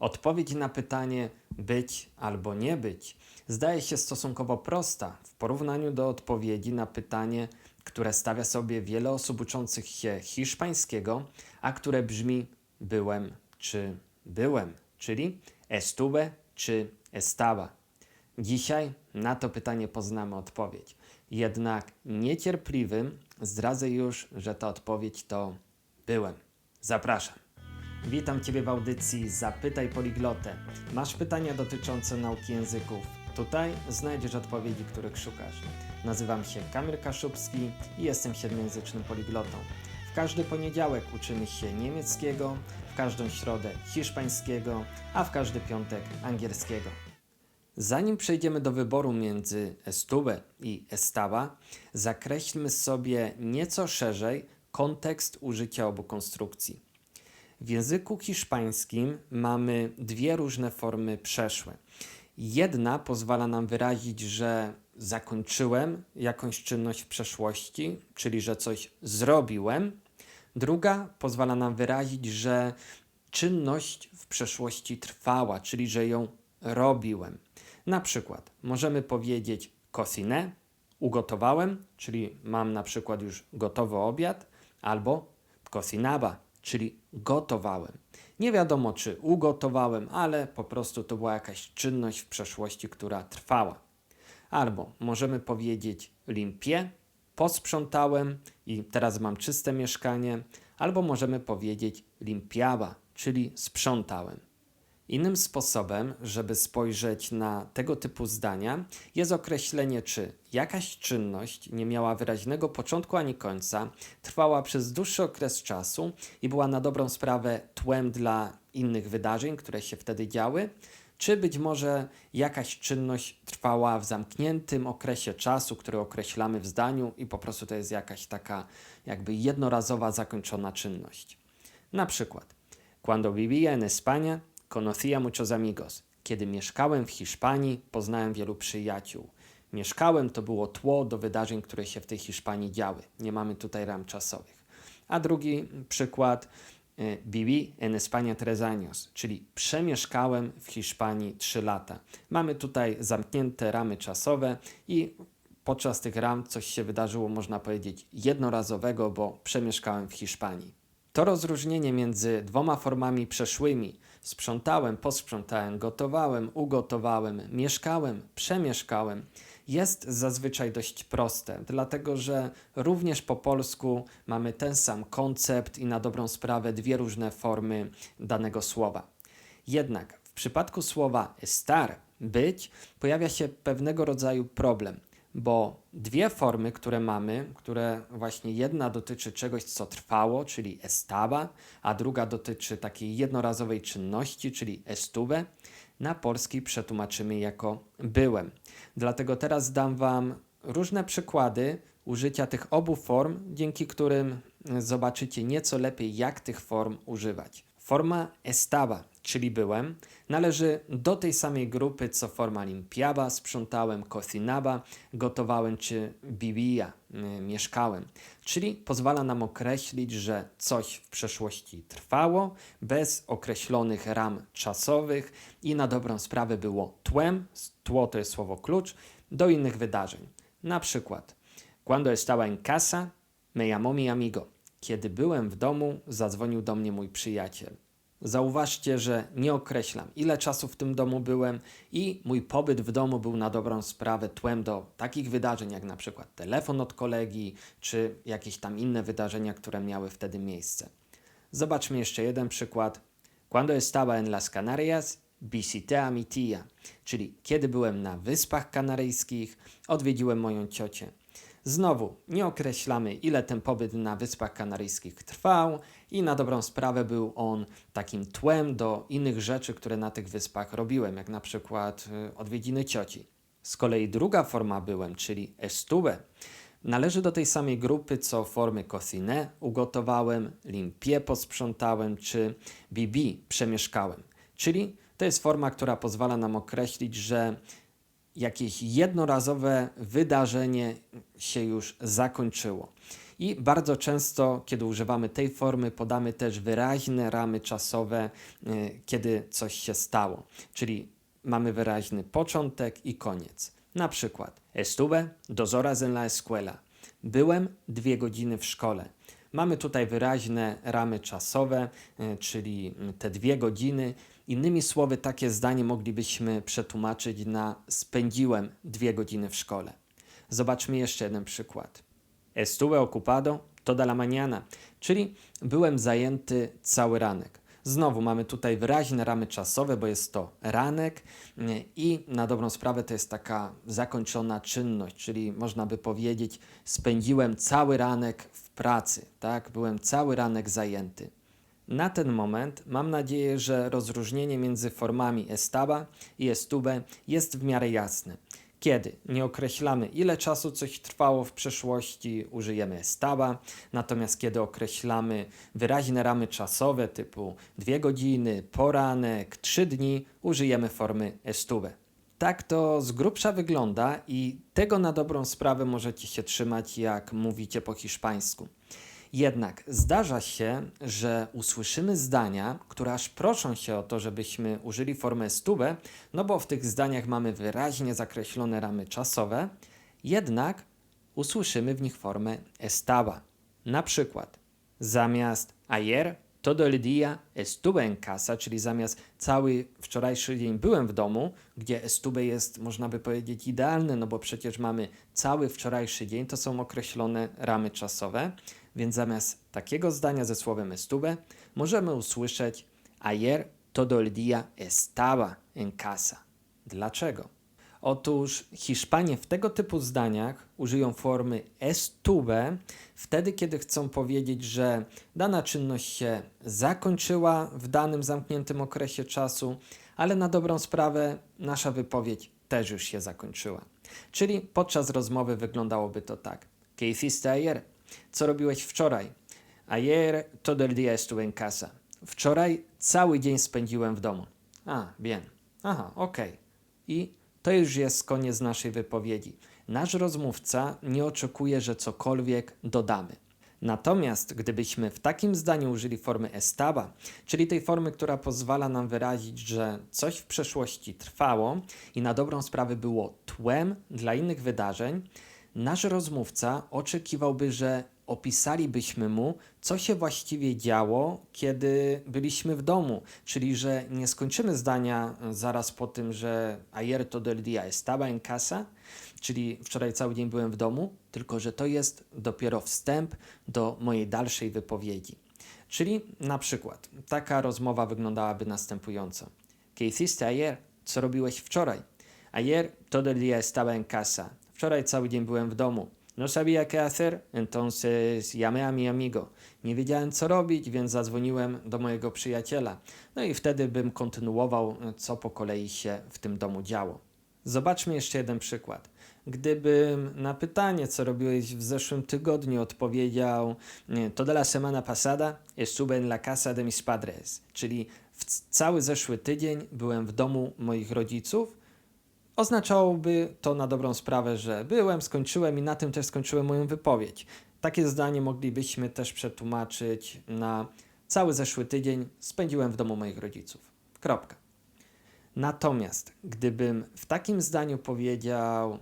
Odpowiedź na pytanie być albo nie być zdaje się stosunkowo prosta w porównaniu do odpowiedzi na pytanie, które stawia sobie wiele osób uczących się hiszpańskiego, a które brzmi byłem czy byłem, czyli estuve czy estaba. Dzisiaj na to pytanie poznamy odpowiedź. Jednak niecierpliwym zdradzę już, że ta odpowiedź to byłem. Zapraszam. Witam Ciebie w audycji Zapytaj Poliglotę. Masz pytania dotyczące nauki języków? Tutaj znajdziesz odpowiedzi, których szukasz. Nazywam się Kamil Kaszubski i jestem siedmiojęzycznym poliglotą. W każdy poniedziałek uczymy się niemieckiego, w każdą środę hiszpańskiego, a w każdy piątek angielskiego. Zanim przejdziemy do wyboru między estuve i estaba, zakreślmy sobie nieco szerzej kontekst użycia obu konstrukcji. W języku hiszpańskim mamy dwie różne formy przeszłe. Jedna pozwala nam wyrazić, że zakończyłem jakąś czynność w przeszłości, czyli że coś zrobiłem. Druga pozwala nam wyrazić, że czynność w przeszłości trwała, czyli że ją robiłem. Na przykład możemy powiedzieć cociné, ugotowałem, czyli mam na przykład już gotowy obiad, albo cocinaba, czyli gotowałem. Nie wiadomo, czy ugotowałem, ale po prostu to była jakaś czynność w przeszłości, która trwała. Albo możemy powiedzieć limpie, posprzątałem i teraz mam czyste mieszkanie, albo możemy powiedzieć limpiaba, czyli sprzątałem. Innym sposobem, żeby spojrzeć na tego typu zdania, jest określenie, czy jakaś czynność nie miała wyraźnego początku ani końca, trwała przez dłuższy okres czasu i była na dobrą sprawę tłem dla innych wydarzeń, które się wtedy działy, czy być może jakaś czynność trwała w zamkniętym okresie czasu, który określamy w zdaniu i po prostu to jest jakaś taka jakby jednorazowa zakończona czynność. Na przykład, cuando vivía en España, Conocía muchos amigos. Kiedy mieszkałem w Hiszpanii, poznałem wielu przyjaciół. Mieszkałem to było tło do wydarzeń, które się w tej Hiszpanii działy. Nie mamy tutaj ram czasowych. A drugi przykład, e, viví en España tres años, czyli przemieszkałem w Hiszpanii 3 lata. Mamy tutaj zamknięte ramy czasowe i podczas tych ram coś się wydarzyło, można powiedzieć, jednorazowego, bo przemieszkałem w Hiszpanii. To rozróżnienie między dwoma formami przeszłymi sprzątałem, posprzątałem, gotowałem, ugotowałem, mieszkałem, przemieszkałem jest zazwyczaj dość proste, dlatego że również po polsku mamy ten sam koncept i na dobrą sprawę dwie różne formy danego słowa. Jednak w przypadku słowa estar, być, pojawia się pewnego rodzaju problem bo dwie formy, które mamy, które właśnie jedna dotyczy czegoś, co trwało, czyli estaba, a druga dotyczy takiej jednorazowej czynności, czyli estuve, na polski przetłumaczymy jako byłem. Dlatego teraz dam Wam różne przykłady użycia tych obu form, dzięki którym zobaczycie nieco lepiej, jak tych form używać. Forma estaba, czyli byłem, należy do tej samej grupy co forma limpiaba, sprzątałem, cocinaba, gotowałem czy bibija, y, mieszkałem. Czyli pozwala nam określić, że coś w przeszłości trwało, bez określonych ram czasowych i na dobrą sprawę było tłem, tło to jest słowo klucz, do innych wydarzeń. Na przykład, cuando estaba en casa, me llamó mi amigo. Kiedy byłem w domu, zadzwonił do mnie mój przyjaciel. Zauważcie, że nie określam, ile czasu w tym domu byłem i mój pobyt w domu był na dobrą sprawę tłem do takich wydarzeń, jak na przykład telefon od kolegi, czy jakieś tam inne wydarzenia, które miały wtedy miejsce. Zobaczmy jeszcze jeden przykład. Cuando estaba en las Canarias, visité a mi tía, czyli kiedy byłem na Wyspach Kanaryjskich, odwiedziłem moją ciocię. Znowu nie określamy, ile ten pobyt na Wyspach Kanaryjskich trwał, i na dobrą sprawę był on takim tłem do innych rzeczy, które na tych wyspach robiłem, jak na przykład y, odwiedziny cioci. Z kolei druga forma byłem, czyli estuve, należy do tej samej grupy co formy cociné, ugotowałem, limpie posprzątałem czy bibi przemieszkałem. Czyli to jest forma, która pozwala nam określić, że jakieś jednorazowe wydarzenie się już zakończyło. I bardzo często, kiedy używamy tej formy, podamy też wyraźne ramy czasowe, y, kiedy coś się stało. Czyli mamy wyraźny początek i koniec. Na przykład, estuve dos horas en la escuela. Byłem dwie godziny w szkole. Mamy tutaj wyraźne ramy czasowe, y, czyli te dwie godziny. Innymi słowy, takie zdanie moglibyśmy przetłumaczyć na spędziłem dwie godziny w szkole. Zobaczmy jeszcze jeden przykład. Estuve ocupado toda la mañana, czyli byłem zajęty cały ranek. Znowu mamy tutaj wyraźne ramy czasowe, bo jest to ranek i na dobrą sprawę to jest taka zakończona czynność, czyli można by powiedzieć spędziłem cały ranek w pracy, tak? Byłem cały ranek zajęty. Na ten moment mam nadzieję, że rozróżnienie między formami estaba i estuve jest w miarę jasne. Kiedy nie określamy, ile czasu coś trwało w przeszłości, użyjemy estaba, natomiast kiedy określamy wyraźne ramy czasowe typu dwie godziny, poranek, trzy dni, użyjemy formy estuve. Tak to z grubsza wygląda i tego na dobrą sprawę możecie się trzymać, jak mówicie po hiszpańsku. Jednak zdarza się, że usłyszymy zdania, które aż proszą się o to, żebyśmy użyli formy stube, no bo w tych zdaniach mamy wyraźnie zakreślone ramy czasowe, jednak usłyszymy w nich formę estaba. Na przykład zamiast ayer todo el día estuve en casa, czyli zamiast cały wczorajszy dzień byłem w domu, gdzie estuve jest, można by powiedzieć, idealne, no bo przecież mamy cały wczorajszy dzień, to są określone ramy czasowe, więc zamiast takiego zdania ze słowem estuve, możemy usłyszeć ayer todo el día estaba en casa. Dlaczego? Otóż Hiszpanie w tego typu zdaniach użyją formy estuve wtedy, kiedy chcą powiedzieć, że dana czynność się zakończyła w danym zamkniętym okresie czasu, ale na dobrą sprawę nasza wypowiedź też już się zakończyła. Czyli podczas rozmowy wyglądałoby to tak. ¿Qué hiciste ayer? Co robiłeś wczoraj? Ayer todo el día estuve en casa. Wczoraj cały dzień spędziłem w domu. A, bien. Aha, okej. Okay. I to już jest koniec naszej wypowiedzi. Nasz rozmówca nie oczekuje, że cokolwiek dodamy. Natomiast gdybyśmy w takim zdaniu użyli formy estaba, czyli tej formy, która pozwala nam wyrazić, że coś w przeszłości trwało i na dobrą sprawę było tłem dla innych wydarzeń, nasz rozmówca oczekiwałby, że opisalibyśmy mu, co się właściwie działo, kiedy byliśmy w domu. Czyli, że nie skończymy zdania zaraz po tym, że ayer todo el día estaba en casa, czyli wczoraj cały dzień byłem w domu, tylko że to jest dopiero wstęp do mojej dalszej wypowiedzi. Czyli na przykład taka rozmowa wyglądałaby następująco. ¿Qué hiciste ayer? Co robiłeś wczoraj? Ayer todo el día estaba en casa. Wczoraj cały dzień byłem w domu. No sabía qué hacer, entonces llamé a mi amigo. Nie wiedziałem co robić, więc zadzwoniłem do mojego przyjaciela. No i wtedy bym kontynuował, co po kolei się w tym domu działo. Zobaczmy jeszcze jeden przykład. Gdybym na pytanie, co robiłeś w zeszłym tygodniu, odpowiedział Toda la semana pasada estuve en la casa de mis padres, czyli w cały zeszły tydzień byłem w domu moich rodziców, oznaczałoby to na dobrą sprawę, że byłem, skończyłem i na tym też skończyłem moją wypowiedź. Takie zdanie moglibyśmy też przetłumaczyć na cały zeszły tydzień spędziłem w domu moich rodziców. Kropka. Natomiast gdybym w takim zdaniu powiedział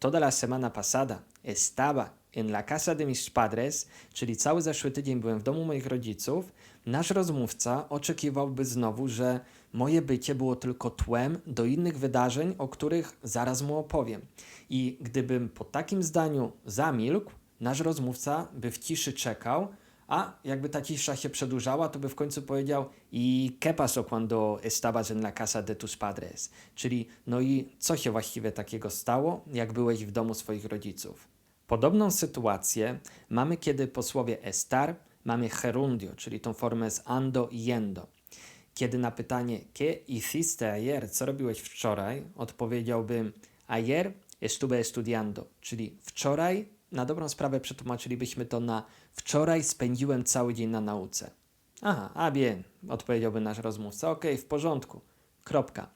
toda la semana pasada estaba en la casa de mis padres, czyli cały zeszły tydzień byłem w domu moich rodziców, nasz rozmówca oczekiwałby znowu, że moje bycie było tylko tłem do innych wydarzeń, o których zaraz mu opowiem. I gdybym po takim zdaniu zamilkł, nasz rozmówca by w ciszy czekał, a jakby ta cisza się przedłużała, to by w końcu powiedział i ¿qué pasó cuando estabas en la casa de tus padres? Czyli no i co się właściwie takiego stało, jak byłeś w domu swoich rodziców? Podobną sytuację mamy, kiedy po słowie estar mamy gerundio, czyli tą formę z ando i yendo. Kiedy na pytanie ¿qué hiciste ayer? Co robiłeś wczoraj? Odpowiedziałbym ayer estuve estudiando, czyli wczoraj na dobrą sprawę przetłumaczylibyśmy to na wczoraj spędziłem cały dzień na nauce. Aha, a bien, odpowiedziałby nasz rozmówca. Okay, w porządku. Kropka.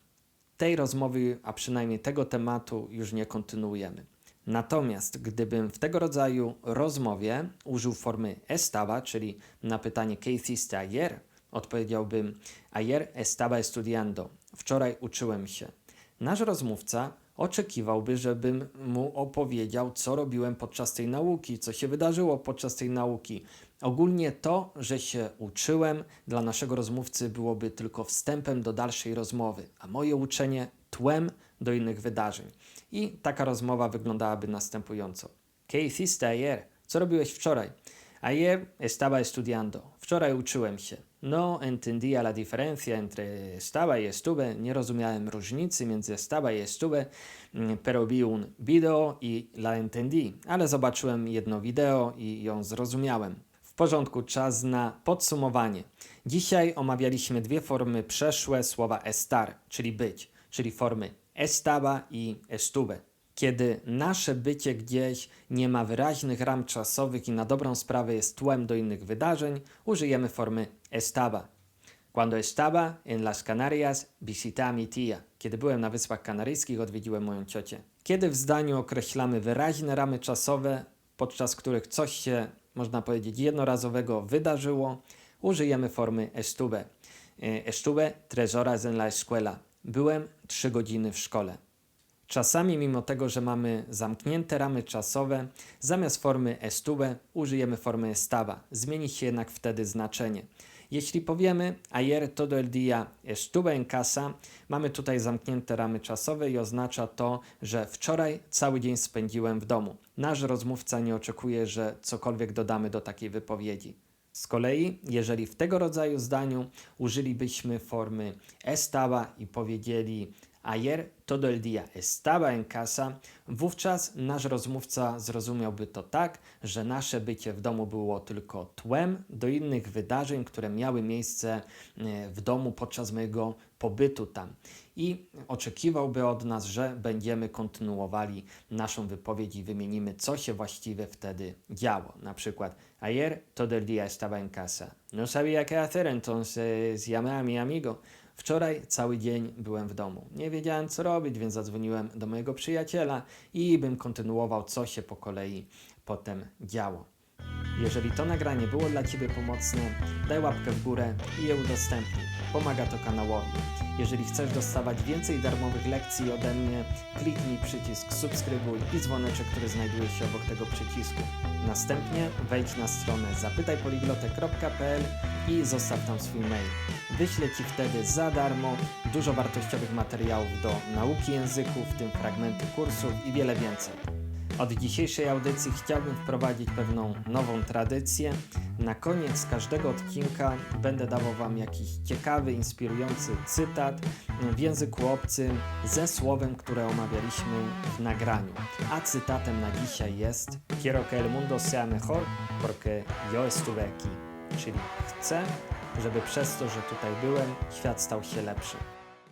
Tej rozmowy, a przynajmniej tego tematu już nie kontynuujemy. Natomiast gdybym w tego rodzaju rozmowie użył formy estaba, czyli na pytanie ¿Qué hiciste ayer? Odpowiedziałbym Ayer estaba estudiando. Wczoraj uczyłem się. Nasz rozmówca oczekiwałby, żebym mu opowiedział, co robiłem podczas tej nauki, co się wydarzyło podczas tej nauki. Ogólnie to, że się uczyłem, dla naszego rozmówcy byłoby tylko wstępem do dalszej rozmowy, a moje uczenie tłem do innych wydarzeń. I taka rozmowa wyglądałaby następująco. ¿Qué hiciste ayer? Co robiłeś wczoraj? Ayer estaba estudiando. Wczoraj uczyłem się. No entendía la diferencia entre estaba y estuve. Nie rozumiałem różnicy między estaba y estuve, mm, pero vi un video y la entendí. Ale zobaczyłem jedno wideo i ją zrozumiałem. W porządku, czas na podsumowanie. Dzisiaj omawialiśmy dwie formy przeszłe słowa estar, czyli być, czyli formy estaba i estuve. Kiedy nasze bycie gdzieś nie ma wyraźnych ram czasowych i na dobrą sprawę jest tłem do innych wydarzeń, użyjemy formy estaba. Cuando estaba en las Canarias, visité a mi tía. Kiedy byłem na Wyspach Kanaryjskich, odwiedziłem moją ciocię. Kiedy w zdaniu określamy wyraźne ramy czasowe, podczas których coś się, można powiedzieć, jednorazowego wydarzyło, użyjemy formy estuve. Estuve tres horas en la escuela. Byłem trzy godziny w szkole. Czasami, mimo tego, że mamy zamknięte ramy czasowe, zamiast formy estuve użyjemy formy estaba. Zmieni się jednak wtedy znaczenie. Jeśli powiemy ayer todo el día estuve en casa, mamy tutaj zamknięte ramy czasowe i oznacza to, że wczoraj cały dzień spędziłem w domu. Nasz rozmówca nie oczekuje, że cokolwiek dodamy do takiej wypowiedzi. Z kolei, jeżeli w tego rodzaju zdaniu użylibyśmy formy estaba i powiedzieli ayer todo el día estaba en casa, wówczas nasz rozmówca zrozumiałby to tak, że nasze bycie w domu było tylko tłem do innych wydarzeń, które miały miejsce e, w domu podczas mojego pobytu tam. I oczekiwałby od nas, że będziemy kontynuowali naszą wypowiedź i wymienimy, co się właściwie wtedy działo. Na przykład, ayer todo el día estaba en casa. No sabía qué hacer, entonces llamé a mi amigo. Wczoraj cały dzień byłem w domu. Nie wiedziałem co robić, więc zadzwoniłem do mojego przyjaciela i bym kontynuował, co się po kolei potem działo. Jeżeli to nagranie było dla Ciebie pomocne, daj łapkę w górę i je udostępnij. Pomaga to kanałowi. Jeżeli chcesz dostawać więcej darmowych lekcji ode mnie, kliknij przycisk subskrybuj i dzwoneczek, który znajduje się obok tego przycisku. Następnie wejdź na stronę zapytajpoliglotek.pl i zostaw tam swój mail. Wyślę Ci wtedy za darmo dużo wartościowych materiałów do nauki języków, w tym fragmenty kursów i wiele więcej. Od dzisiejszej audycji chciałbym wprowadzić pewną nową tradycję. Na koniec każdego odcinka będę dawał Wam jakiś ciekawy, inspirujący cytat w języku obcym ze słowem, które omawialiśmy w nagraniu. A cytatem na dzisiaj jest Quiero que el mundo sea mejor porque yo estuve aquí. Czyli chcę, żeby przez to, że tutaj byłem, świat stał się lepszy.